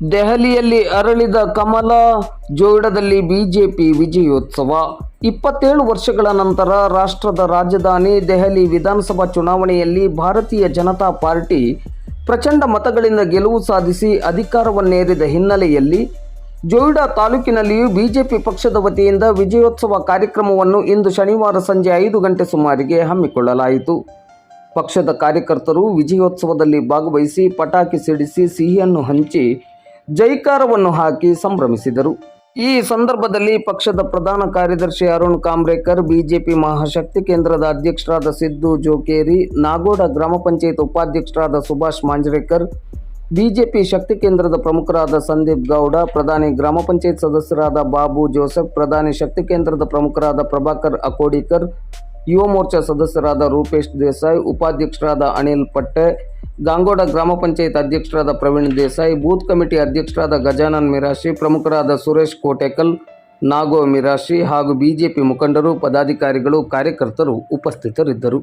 ದೆಹಲಿಯಲ್ಲಿ ಅರಳಿದ ಕಮಲ ಜೋಯಿಡಾದಲ್ಲಿ ಬಿಜೆಪಿ ವಿಜಯೋತ್ಸವ. ಇಪ್ಪತ್ತೇಳು ವರ್ಷಗಳ ನಂತರ ರಾಷ್ಟ್ರದ ರಾಜಧಾನಿ ದೆಹಲಿ ವಿಧಾನಸಭಾ ಚುನಾವಣೆಯಲ್ಲಿ ಭಾರತೀಯ ಜನತಾ ಪಾರ್ಟಿ ಪ್ರಚಂಡ ಮತಗಳಿಂದ ಗೆಲುವು ಸಾಧಿಸಿ ಅಧಿಕಾರವನ್ನೇರಿದ ಹಿನ್ನೆಲೆಯಲ್ಲಿ ಜೋಯಿಡಾ ತಾಲೂಕಿನಲ್ಲಿಯೂ ಬಿಜೆಪಿ ಪಕ್ಷದ ವತಿಯಿಂದ ವಿಜಯೋತ್ಸವ ಕಾರ್ಯಕ್ರಮವನ್ನು ಇಂದು ಶನಿವಾರ ಸಂಜೆ ಐದು ಗಂಟೆ ಸುಮಾರಿಗೆ ಹಮ್ಮಿಕೊಳ್ಳಲಾಯಿತು. ಪಕ್ಷದ ಕಾರ್ಯಕರ್ತರು ವಿಜಯೋತ್ಸವದಲ್ಲಿ ಭಾಗವಹಿಸಿ ಪಟಾಕಿ ಸಿಡಿಸಿ ಸಿಹಿಯನ್ನು ಹಂಚಿ ಜೈಕಾರವನ್ನು ಹಾಕಿ ಸಂಭ್ರಮಿಸಿದರು. ಈ ಸಂದರ್ಭದಲ್ಲಿ ಪಕ್ಷದ ಪ್ರಧಾನ ಕಾರ್ಯದರ್ಶಿ ಅರುಣ್ ಕಾಮ್ರೇಕರ್ ಬಿಜೆಪಿ ಮಹಾಶಕ್ತಿ ಕೇಂದ್ರದ ಅಧ್ಯಕ್ಷರಾದ ಸಿದ್ದು ಜೋಕೇರಿ, ನಾಗೋಡ ಗ್ರಾಮ ಪಂಚಾಯತ್ ಉಪಾಧ್ಯಕ್ಷರಾದ ಸುಭಾಷ್ ಮಾಂಜ್ರೇಕರ್, ಬಿಜೆಪಿ ಶಕ್ತಿ ಕೇಂದ್ರದ ಪ್ರಮುಖರಾದ ಸಂದೀಪ್ ಗೌಡ, ಪ್ರಧಾನಿ ಗ್ರಾಮ ಪಂಚಾಯತ್ ಸದಸ್ಯರಾದ ಬಾಬು ಜೋಸೆಫ್, ಪ್ರಧಾನಿ ಶಕ್ತಿ ಕೇಂದ್ರದ ಪ್ರಮುಖರಾದ ಪ್ರಭಾಕರ್ ಅಕೋಡಿಕರ್, ಯುವ ಮೋರ್ಚಾ ಸದಸ್ಯರಾದ ರೂಪೇಶ್ ದೇಸಾಯಿ, ಉಪಾಧ್ಯಕ್ಷರಾದ ಅನಿಲ್ ಪಟ್ಟೆ ಗಾಂಗೋಡ ಗ್ರಾಮ ಪಂಚಾಯತ್ ಅಧ್ಯಕ್ಷರಾದ ಪ್ರವೀಣ್ ದೇಸಾಯಿ ಬೂತ್ ಕಮಿಟಿ ಅಧ್ಯಕ್ಷರಾದ ಗಜಾನನ್ ಮಿರಾಶಿ ಪ್ರಮುಖರಾದ ಸುರೇಶ್ ಕೋಟೆಕಲ್ ನಾಗೋ ಮಿರಾಶಿ ಹಾಗೂ ಬಿಜೆಪಿ ಮುಖಂಡರು ಪದಾಧಿಕಾರಿಗಳು ಕಾರ್ಯಕರ್ತರು ಉಪಸ್ಥಿತರಿದ್ದರು.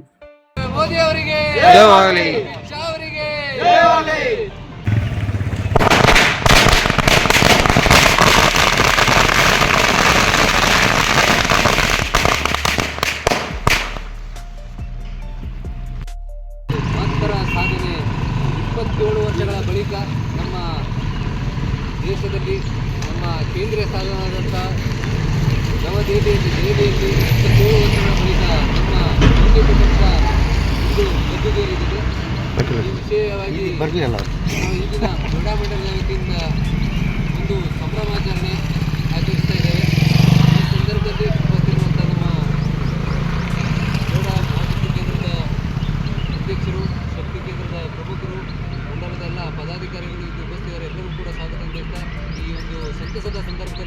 ಇಪ್ಪತ್ತೇಳು ವರ್ಷಗಳ ಬಳಿಕ ನಮ್ಮ ದೇಶದಲ್ಲಿ ನಮ್ಮ ಕೇಂದ್ರೀಯ ಸಾಧನವಾದಂಥ ನವದೆಹಲಿಯಲ್ಲಿ ದೆಹಲಿಯಲ್ಲಿ ಇಪ್ಪತ್ತೇಳು ವರ್ಷಗಳ ಬಳಿಕ ನಮ್ಮ ಪಕ್ಷ ಇದು ಗದ್ದುಗೇರಿದೆ ಈ ವಿಷಯವಾಗಿ ನಾವು ಈಗಿನ ಕ್ರೀಡಾ ಮಂಡಲದ ವತಿಯಿಂದ ಒಂದು ಸಂಭ್ರಮಾಚರಣೆ ಆಚರಿಸ್ತಾ ಇದ್ದೇವೆ. ಈ ಸಂದರ್ಭದಲ್ಲಿ ಉಪಸ್ಥಿತಿರುವಂಥ ನಮ್ಮ ಕ್ರೀಡಾ ಮಾಹಿತಿ ಕೇಂದ್ರದ ಅಧ್ಯಕ್ಷರು ಪ್ರಮುಖರು ಮಂಡಲದ ಎಲ್ಲ ಪದಾಧಿಕಾರಿಗಳು ಇಲ್ಲಿ ಉಪಸ್ಥಿತರು ಎಲ್ಲರೂ ಕೂಡ ಸ್ವಾಗತ ಈ ಒಂದು ಸಂತಸದ ಸಂದರ್ಭದಲ್ಲಿ